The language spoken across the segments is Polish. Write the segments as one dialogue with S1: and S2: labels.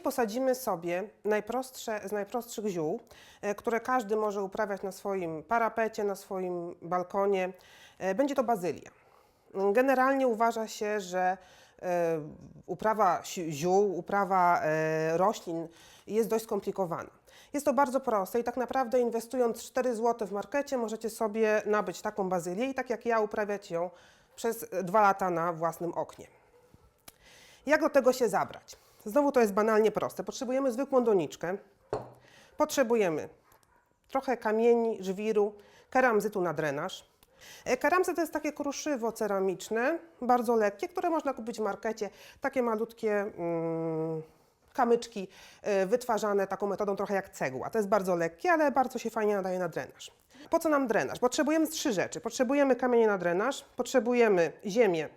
S1: Dzisiaj posadzimy sobie najprostsze z najprostszych ziół, e, które każdy może uprawiać na swoim parapecie, na swoim balkonie. E, Będzie to bazylia. Generalnie uważa się, że e, uprawa ziół, uprawa roślin jest dość skomplikowana. Jest to bardzo proste i tak naprawdę inwestując 4 zł w markecie możecie sobie nabyć taką bazylię i tak jak ja uprawiać ją przez 2 lata na własnym oknie. Jak do tego się zabrać? Znowu to jest banalnie proste. Potrzebujemy zwykłą doniczkę, potrzebujemy trochę kamieni, żwiru, keramzytu na drenaż. E, Keramzyt to jest takie kruszywo ceramiczne, bardzo lekkie, które można kupić w markecie. Takie malutkie mm, kamyczki e, wytwarzane taką metodą trochę jak cegła. To jest bardzo lekkie, ale bardzo się fajnie nadaje na drenaż. Po co nam drenaż? Potrzebujemy trzy rzeczy. Potrzebujemy kamienie na drenaż, potrzebujemy ziemię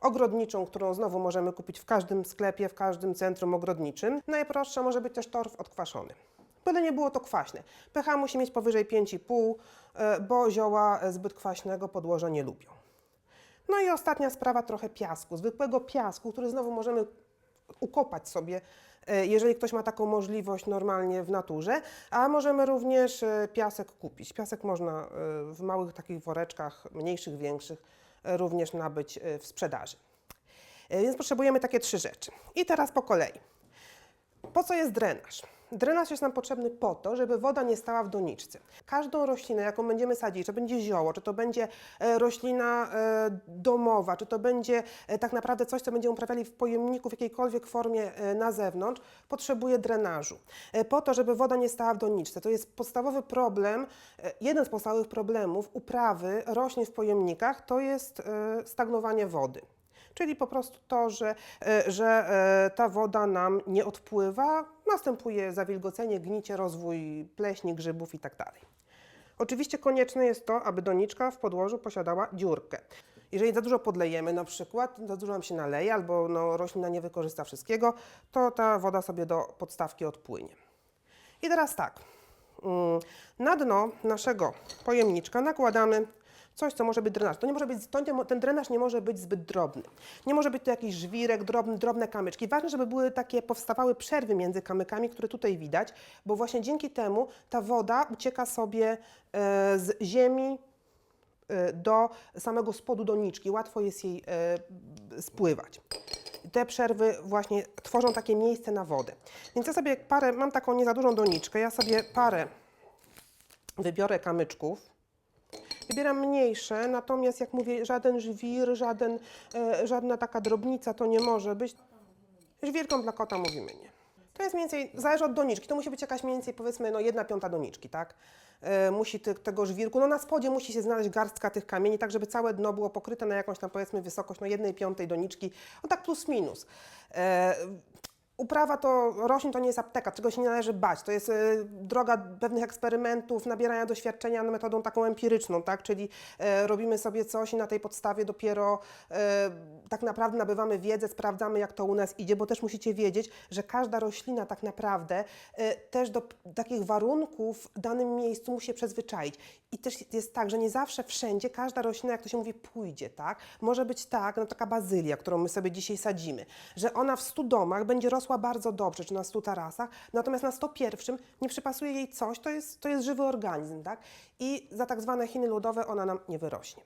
S1: ogrodniczą, którą znowu możemy kupić w każdym sklepie, w każdym centrum ogrodniczym. Najprostsza może być też torf odkwaszony. Byle nie było to kwaśne. pH musi mieć powyżej 5,5, e, bo zioła zbyt kwaśnego podłoża nie lubią. No i ostatnia sprawa, trochę piasku, zwykłego piasku, który znowu możemy ukopać sobie, e, jeżeli ktoś ma taką możliwość normalnie w naturze, a możemy również e, piasek kupić. Piasek można w małych takich woreczkach, mniejszych, większych, również nabyć e, w sprzedaży. E, Więc potrzebujemy takie trzy rzeczy. I teraz po kolei. Po co jest drenaż? Drenaż jest nam potrzebny po to, żeby woda nie stała w doniczce. Każdą roślinę, jaką będziemy sadzić, czy będzie zioło, czy to będzie e, roślina e, domowa, czy to będzie e, tak naprawdę coś, co będziemy uprawiali w pojemniku w jakiejkolwiek formie na zewnątrz, potrzebuje drenażu. Po to, żeby woda nie stała w doniczce. To jest podstawowy problem, jeden z podstawowych problemów uprawy roślin w pojemnikach, to jest stagnowanie wody. Czyli po prostu to, że, e, że e, ta woda nam nie odpływa, następuje zawilgocenie, gnicie, rozwój pleśni, grzybów itd. Oczywiście konieczne jest to, aby doniczka w podłożu posiadała dziurkę. Jeżeli za dużo podlejemy na przykład, za dużo nam się naleje albo no, roślina nie wykorzysta wszystkiego, to ta woda sobie do podstawki odpłynie. I teraz tak, mm, na dno naszego pojemniczka nakładamy coś, co może być drenaż. To nie może być, to ten drenaż nie może być zbyt drobny. Nie może być to jakiś żwirek, drobny, drobne kamyczki. Ważne, żeby były takie, powstawały przerwy między kamykami, które tutaj widać, bo właśnie dzięki temu ta woda ucieka sobie e, z ziemi e, do samego spodu doniczki. Łatwo jest jej e, spływać. Te przerwy właśnie tworzą takie miejsce na wodę. Więc ja sobie parę, mam taką nie za dużą doniczkę, ja sobie parę wybiorę kamyczków. Wybieram mniejsze, natomiast jak mówię, żaden żwir, żaden, e, żadna taka drobnica to nie może być. Żwirką dla kota mówimy nie. To jest mniej więcej, zależy od doniczki, to musi być jakaś mniej więcej powiedzmy no jedna piąta doniczki, tak? E, musi ty, tego żwirku, no na spodzie musi się znaleźć garstka tych kamieni, tak żeby całe dno było pokryte na jakąś tam powiedzmy wysokość no jednej piątej doniczki, no tak plus minus. E, Uprawa to roślin to nie jest apteka, czego się nie należy bać. To jest e, droga pewnych eksperymentów, nabierania doświadczenia metodą taką empiryczną, tak? Czyli e, robimy sobie coś i na tej podstawie dopiero e, tak naprawdę nabywamy wiedzę, sprawdzamy jak to u nas idzie, bo też musicie wiedzieć, że każda roślina tak naprawdę też do takich warunków w danym miejscu musi się przyzwyczaić. I też jest tak, że nie zawsze wszędzie każda roślina, jak to się mówi, pójdzie, tak? Może być tak, no taka bazylia, którą my sobie dzisiaj sadzimy, że ona w 100 domach będzie rosła bardzo dobrze, czy na 100 tarasach, natomiast na 101 nie przypasuje jej coś, to jest, to jest żywy organizm, tak? I za tak zwane Chiny ludowe ona nam nie wyrośnie.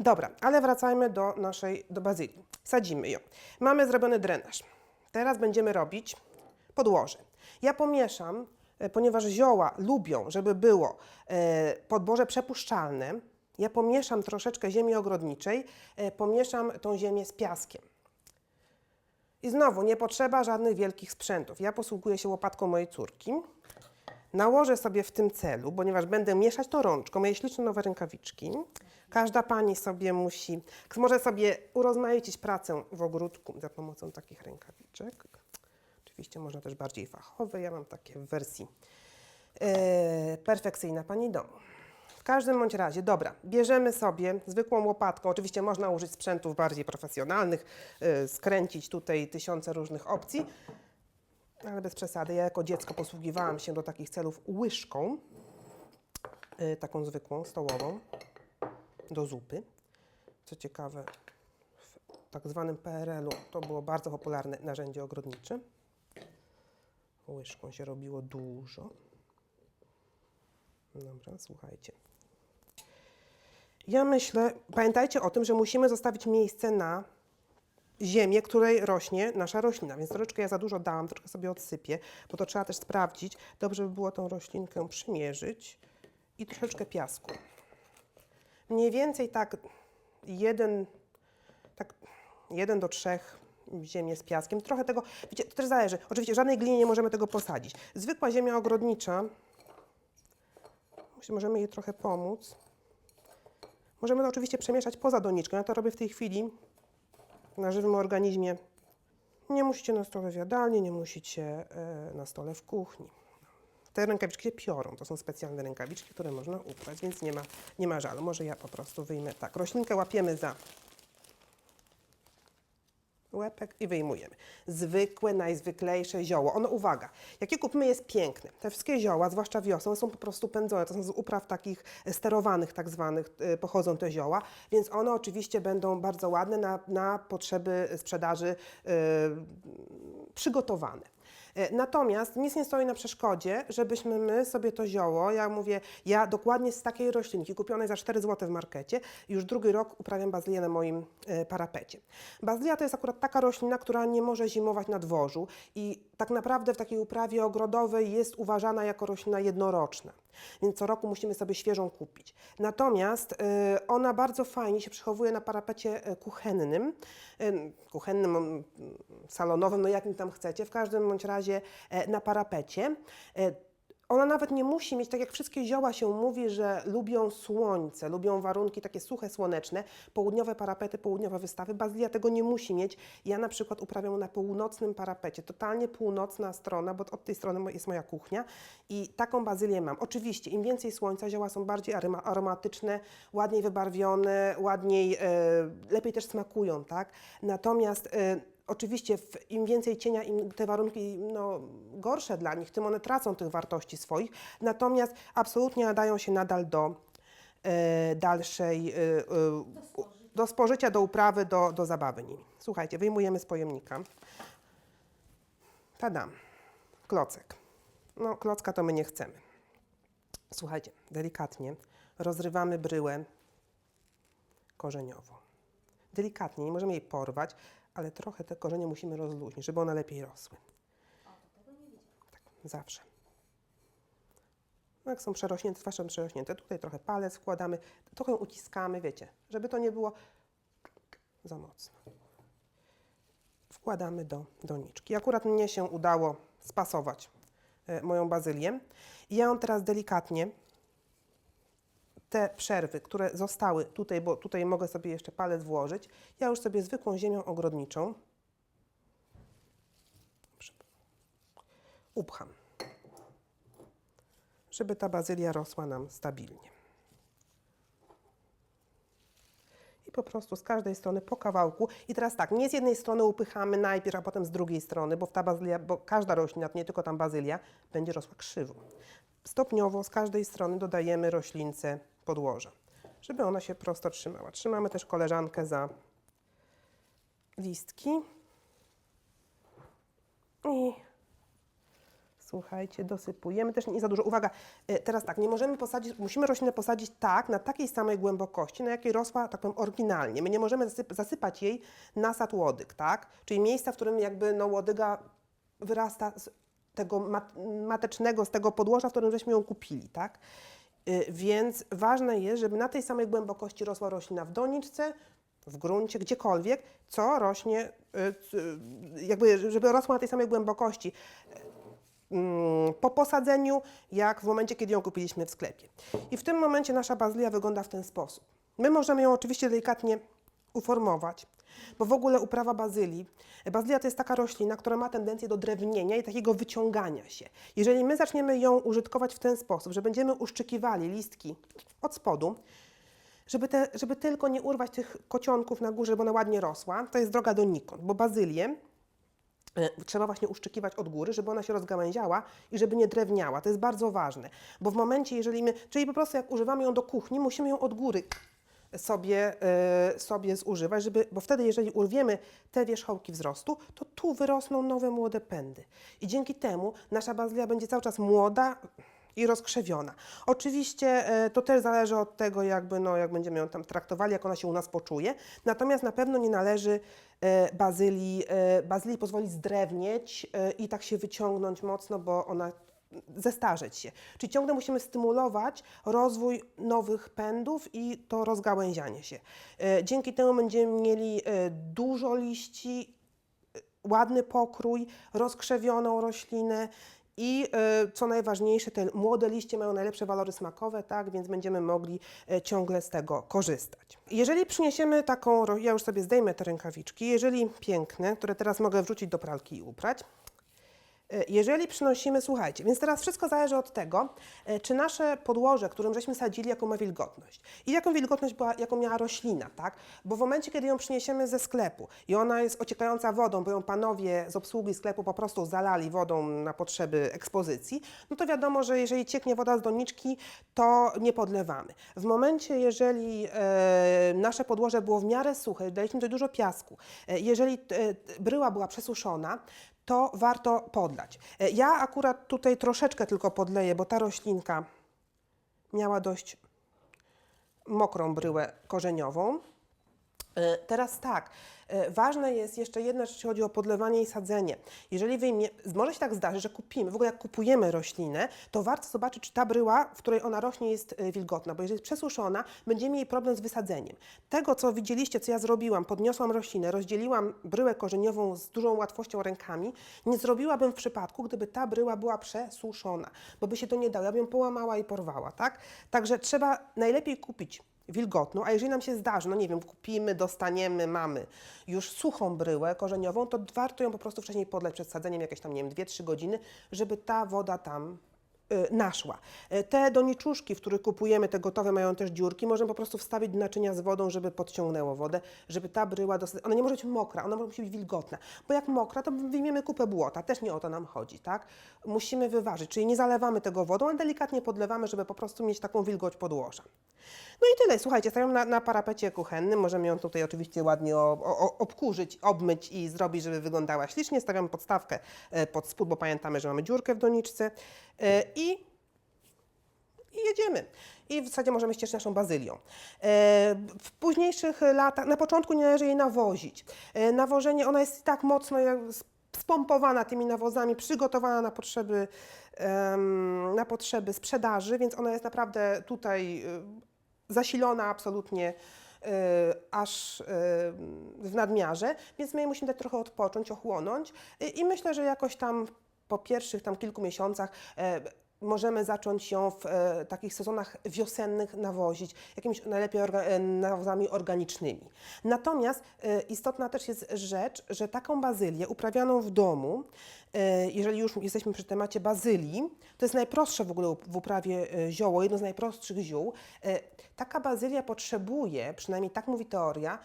S1: Dobra, ale wracajmy do naszej, do bazylii. Sadzimy ją. Mamy zrobiony drenaż. Teraz będziemy robić podłoże. Ja pomieszam, e, ponieważ zioła lubią, żeby było e, podłoże przepuszczalne, ja pomieszam troszeczkę ziemi ogrodniczej, e, pomieszam tą ziemię z piaskiem. I znowu nie potrzeba żadnych wielkich sprzętów. Ja posługuję się łopatką mojej córki. Nałożę sobie w tym celu, ponieważ będę mieszać to rączką, moje śliczne nowe rękawiczki. Każda pani sobie musi, może sobie urozmaicić pracę w ogródku za pomocą takich rękawiczek. Oczywiście można też bardziej fachowe. Ja mam takie w wersji e, perfekcyjna pani domu. Każdym bądź razie, dobra, bierzemy sobie zwykłą łopatką. Oczywiście można użyć sprzętów bardziej profesjonalnych, e, skręcić tutaj tysiące różnych opcji, ale bez przesady. Ja jako dziecko posługiwałam się do takich celów łyżką, e, taką zwykłą, stołową, do zupy. Co ciekawe, w tak zwanym PRL-u to było bardzo popularne narzędzie ogrodnicze. Łyżką się robiło dużo. Dobra, słuchajcie. Ja myślę, pamiętajcie o tym, że musimy zostawić miejsce na ziemię, której rośnie nasza roślina. Więc troszeczkę ja za dużo dałam, troszkę sobie odsypię, bo to trzeba też sprawdzić. Dobrze by było tą roślinkę przymierzyć i troszeczkę piasku. Mniej więcej tak jeden, tak jeden do trzech ziemię z piaskiem. Trochę tego, wiecie, to też zależy. Oczywiście żadnej glinie nie możemy tego posadzić. Zwykła ziemia ogrodnicza, możemy jej trochę pomóc. Możemy to oczywiście przemieszać poza doniczką. Ja to robię w tej chwili na żywym organizmie. Nie musicie na stole w jadalni, nie musicie e, na stole w kuchni. Te rękawiczki się piorą. To są specjalne rękawiczki, które można uprać, więc nie ma, nie ma żalu. Może ja po prostu wyjmę tak. Roślinkę łapiemy za łepek i wyjmujemy. Zwykłe, najzwyklejsze zioło. Ono, uwaga, jakie kupmy jest piękne. Te wszystkie zioła, zwłaszcza wiosną, są po prostu pędzone. To są z upraw takich sterowanych tak zwanych, y, pochodzą te zioła, więc one oczywiście będą bardzo ładne na, na potrzeby sprzedaży y, przygotowane. E, Natomiast nic nie stoi na przeszkodzie, żebyśmy my sobie to zioło, ja mówię, ja dokładnie z takiej roślinki kupionej za 4 zł w markecie, już drugi rok uprawiam bazylię na moim e, parapecie. Bazylia to jest akurat taka roślina, która nie może zimować na dworzu i tak naprawdę w takiej uprawie ogrodowej jest uważana jako roślina jednoroczna. Więc co roku musimy sobie świeżą kupić. Natomiast e, ona bardzo fajnie się przechowuje na parapecie e, kuchennym, e, kuchennym, salonowym, no jakim tam chcecie, w każdym bądź razie e, na parapecie. Ona nawet nie musi mieć, tak jak wszystkie zioła się mówi, że lubią słońce, lubią warunki takie suche, słoneczne, południowe parapety, południowe wystawy. Bazylia tego nie musi mieć. Ja na przykład uprawiam na północnym parapecie, totalnie północna strona, bo od tej strony jest moja kuchnia i taką bazylię mam. Oczywiście im więcej słońca, zioła są bardziej aromatyczne, ładniej wybarwione, ładniej, e, lepiej też smakują, tak? Natomiast e, Oczywiście w, im więcej cienia, im te warunki no, gorsze dla nich, tym one tracą tych wartości swoich. Natomiast absolutnie nadają się nadal do e, dalszej, e, e, do spożycia, do uprawy, do, do zabawy nimi. Słuchajcie, wyjmujemy z pojemnika. Tadam. Klocek. No, klocka to my nie chcemy. Słuchajcie, delikatnie rozrywamy bryłę korzeniową. Delikatnie, nie możemy jej porwać, ale trochę te korzenie musimy rozluźnić, żeby one lepiej rosły. Tak, zawsze. No jak są przerośnięte, zwłaszcza przerośnięte, tutaj trochę palec wkładamy, trochę uciskamy, wiecie, żeby to nie było za mocno. Wkładamy do doniczki. Akurat mnie się udało spasować e, moją bazylię. I ja ją teraz delikatnie te przerwy, które zostały tutaj, bo tutaj mogę sobie jeszcze palec włożyć, ja już sobie zwykłą ziemią ogrodniczą upcham, żeby ta bazylia rosła nam stabilnie. I po prostu z każdej strony po kawałku. I teraz tak, nie z jednej strony upychamy najpierw, a potem z drugiej strony, bo ta bazylia, bo każda roślina, nie tylko tam bazylia, będzie rosła krzywo. Stopniowo z każdej strony dodajemy roślince podłoża, żeby ona się prosto trzymała. Trzymamy też koleżankę za listki. I słuchajcie, dosypujemy. Też nie za dużo. Uwaga, e, teraz tak, nie możemy posadzić, musimy roślinę posadzić tak, na takiej samej głębokości, na jakiej rosła, tak powiem, oryginalnie. My nie możemy zasyp- zasypać jej nasad łodyg, tak? Czyli miejsca, w którym jakby no, łodyga wyrasta z tego mat matecznego, z tego podłoża, w którym żeśmy ją kupili, tak? Y, Więc ważne jest, żeby na tej samej głębokości rosła roślina w doniczce, w gruncie, gdziekolwiek, co rośnie, y, jakby, żeby rosła na tej samej głębokości mm, po posadzeniu, jak w momencie, kiedy ją kupiliśmy w sklepie. I w tym momencie nasza bazylia wygląda w ten sposób. My możemy ją oczywiście delikatnie uformować, bo w ogóle uprawa bazylii, bazylia to jest taka roślina, która ma tendencję do drewnienia i takiego wyciągania się. Jeżeli my zaczniemy ją użytkować w ten sposób, że będziemy uszczykiwali listki od spodu, żeby, te, żeby tylko nie urwać tych kocionków na górze, bo ona ładnie rosła, to jest droga donikąd, bo bazylię e, trzeba właśnie uszczykiwać od góry, żeby ona się rozgałęziała i żeby nie drewniała. To jest bardzo ważne, bo w momencie, jeżeli my, czyli po prostu jak używamy ją do kuchni, musimy ją od góry sobie, y, sobie zużywać, żeby, bo wtedy, jeżeli urwiemy te wierzchołki wzrostu, to tu wyrosną nowe młode pędy. I dzięki temu nasza bazylia będzie cały czas młoda i rozkrzewiona. Oczywiście e, to też zależy od tego, jakby, no, jak będziemy ją tam traktowali, jak ona się u nas poczuje. Natomiast na pewno nie należy e, bazylii, e, bazylii pozwolić zdrewnieć e, i tak się wyciągnąć mocno, bo ona zestarzeć się. Czyli ciągle musimy stymulować rozwój nowych pędów i to rozgałęzianie się. E, Dzięki temu będziemy mieli e, dużo liści, e, ładny pokrój, rozkrzewioną roślinę i co najważniejsze, te młode liście mają najlepsze walory smakowe, tak, więc będziemy mogli ciągle z tego korzystać. Jeżeli przyniesiemy taką, ja już sobie zdejmę te rękawiczki, jeżeli piękne, które teraz mogę wrzucić do pralki i uprać, Jeżeli przynosimy, słuchajcie, więc teraz wszystko zależy od tego, e, czy nasze podłoże, którym żeśmy sadzili, jaką ma wilgotność i jaką wilgotność była, jaką miała roślina, tak? Bo w momencie, kiedy ją przyniesiemy ze sklepu i ona jest ociekająca wodą, bo ją panowie z obsługi sklepu po prostu zalali wodą na potrzeby ekspozycji, no to wiadomo, że jeżeli cieknie woda z doniczki, to nie podlewamy. W momencie, jeżeli e, nasze podłoże było w miarę suche, daliśmy tutaj dużo piasku, e, jeżeli e, bryła była przesuszona, to warto podlać. E, Ja akurat tutaj troszeczkę tylko podleję, bo ta roślinka miała dość mokrą bryłę korzeniową. E, Teraz tak, e, ważne jest jeszcze jedna rzecz, jeśli chodzi o podlewanie i sadzenie. Jeżeli wyjmie, może się tak zdarzyć, że kupimy, w ogóle jak kupujemy roślinę, to warto zobaczyć, czy ta bryła, w której ona rośnie, jest e, wilgotna, bo jeżeli jest przesuszona, będziemy mieli problem z wysadzeniem. Tego, co widzieliście, co ja zrobiłam, podniosłam roślinę, rozdzieliłam bryłę korzeniową z dużą łatwością rękami, nie zrobiłabym w przypadku, gdyby ta bryła była przesuszona, bo by się to nie dało, ja bym ją połamała i porwała, tak? Także trzeba najlepiej kupić wilgotną, a jeżeli nam się zdarzy, no nie wiem, kupimy, dostaniemy, mamy już suchą bryłę korzeniową, to warto ją po prostu wcześniej podleć przed sadzeniem jakieś tam, nie wiem, 2-3 godziny, żeby ta woda tam naszła. Y, Te doniczuszki, w których kupujemy, te gotowe mają też dziurki, możemy po prostu wstawić do naczynia z wodą, żeby podciągnęło wodę, żeby ta bryła, dosyć, ona nie może być mokra, ona musi być wilgotna, bo jak mokra, to wyjmiemy kupę błota, też nie o to nam chodzi, tak? Musimy wyważyć, czyli nie zalewamy tego wodą, ale delikatnie podlewamy, żeby po prostu mieć taką wilgoć podłoża. No i tyle, słuchajcie, stawiam na, na parapecie kuchennym, możemy ją tutaj oczywiście ładnie o, o, obkurzyć, obmyć i zrobić, żeby wyglądała ślicznie. Stawiam podstawkę e, pod spód, bo pamiętamy, że mamy dziurkę w doniczce e, i, i jedziemy. I w zasadzie możemy ścież naszą bazylią. E, W późniejszych latach, na początku nie należy jej nawozić. E, Nawożenie, ona jest tak mocno spompowana tymi nawozami, przygotowana na potrzeby, na potrzeby sprzedaży, więc ona jest naprawdę tutaj y, zasilona absolutnie aż w nadmiarze, więc my musimy dać trochę odpocząć, ochłonąć i myślę, że jakoś tam po pierwszych tam kilku miesiącach e, możemy zacząć ją w e, takich sezonach wiosennych nawozić, jakimiś najlepiej orga, e, nawozami organicznymi. Natomiast e, istotna też jest rzecz, że taką bazylię uprawianą w domu, e, jeżeli już jesteśmy przy temacie bazylii, to jest najprostsze w ogóle w uprawie e, zioło, jedno z najprostszych ziół. E, Taka bazylia potrzebuje, przynajmniej tak mówi teoria,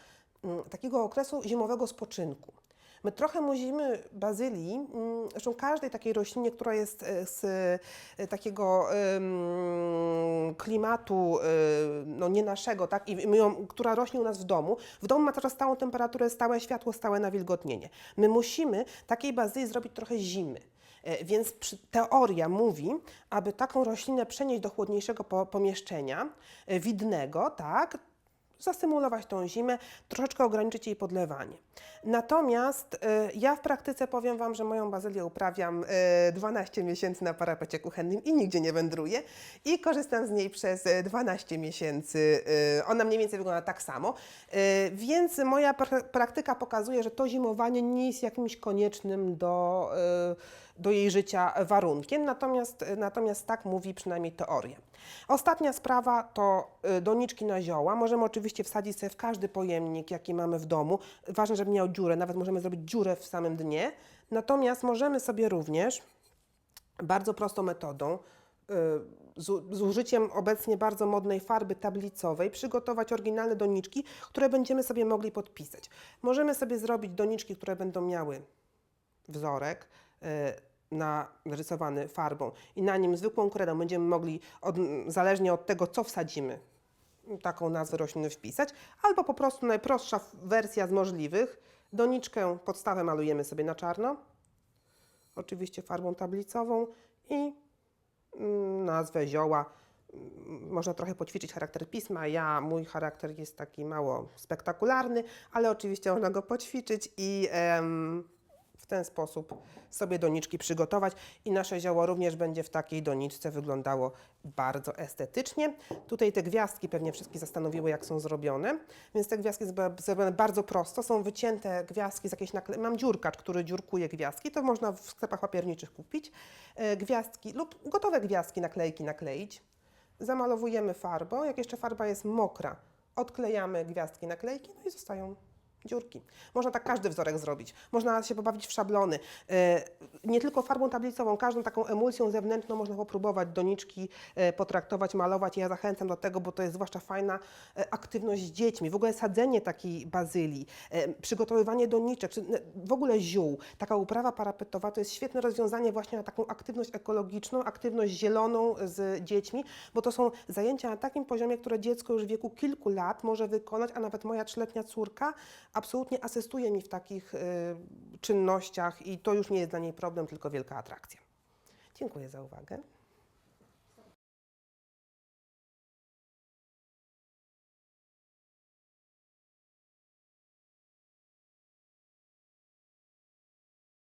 S1: mm, takiego okresu zimowego spoczynku. My trochę muzimy bazylii, mm, zresztą każdej takiej roślinie, która jest e, z e, takiego klimatu e, no nie naszego, tak, i my ją, która rośnie u nas w domu, w domu ma teraz stałą temperaturę, stałe światło, stałe nawilgotnienie. My musimy takiej bazylii zrobić trochę zimy. Więc teoria mówi, aby taką roślinę przenieść do chłodniejszego po, pomieszczenia, widnego, tak, zastymulować tą zimę, troszeczkę ograniczyć jej podlewanie. Natomiast e, ja w praktyce powiem Wam, że moją bazylię uprawiam e, 12 miesięcy na parapecie kuchennym i nigdzie nie wędruję i korzystam z niej przez e, 12 miesięcy. E, Ona mniej więcej wygląda tak samo, więc moja pra- praktyka pokazuje, że to zimowanie nie jest jakimś koniecznym do, do jej życia warunkiem, natomiast, natomiast tak mówi przynajmniej teoria. Ostatnia sprawa to y, doniczki na zioła. Możemy oczywiście wsadzić sobie w każdy pojemnik, jaki mamy w domu. Ważne, żeby miał dziurę, nawet możemy zrobić dziurę w samym dnie. Natomiast możemy sobie również bardzo prostą metodą, y, z, z użyciem obecnie bardzo modnej farby tablicowej, przygotować oryginalne doniczki, które będziemy sobie mogli podpisać. Możemy sobie zrobić doniczki, które będą miały wzorek y, narysowany farbą i na nim zwykłą kredą będziemy mogli, od, zależnie od tego, co wsadzimy, taką nazwę rośliny wpisać, albo po prostu najprostsza wersja z możliwych. Doniczkę, podstawę malujemy sobie na czarno, oczywiście farbą tablicową i mm, nazwę zioła. Mm, Można trochę poćwiczyć charakter pisma. Ja, mój charakter jest taki mało spektakularny, ale oczywiście można go poćwiczyć i em, w ten sposób sobie doniczki przygotować. I nasze zioło również będzie w takiej doniczce wyglądało bardzo estetycznie. Tutaj te gwiazdki pewnie wszystkie zastanowiły, jak są zrobione. Więc te gwiazdki są zrobione bardzo prosto. Są wycięte gwiazdki z jakiejś nakle... Mam dziurkacz, który dziurkuje gwiazdki. To można w sklepach papierniczych kupić. E, Gwiazdki lub gotowe gwiazdki, naklejki nakleić. Zamalowujemy farbą. Jak jeszcze farba jest mokra, odklejamy gwiazdki, naklejki, no i zostają dziurki. Można tak każdy wzorek zrobić. Można się pobawić w szablony. E, Nie tylko farbą tablicową, każdą taką emulsją zewnętrzną można popróbować doniczki e, potraktować, malować. Ja zachęcam do tego, bo to jest zwłaszcza fajna e, aktywność z dziećmi. W ogóle sadzenie takiej bazylii, przygotowywanie doniczek, czy w ogóle ziół. Taka uprawa parapetowa to jest świetne rozwiązanie właśnie na taką aktywność ekologiczną, aktywność zieloną z dziećmi, bo to są zajęcia na takim poziomie, które dziecko już w wieku kilku lat może wykonać, a nawet moja trzyletnia córka absolutnie asystuje mi w takich y, czynnościach i to już nie jest dla niej problem, tylko wielka atrakcja. Dziękuję za uwagę.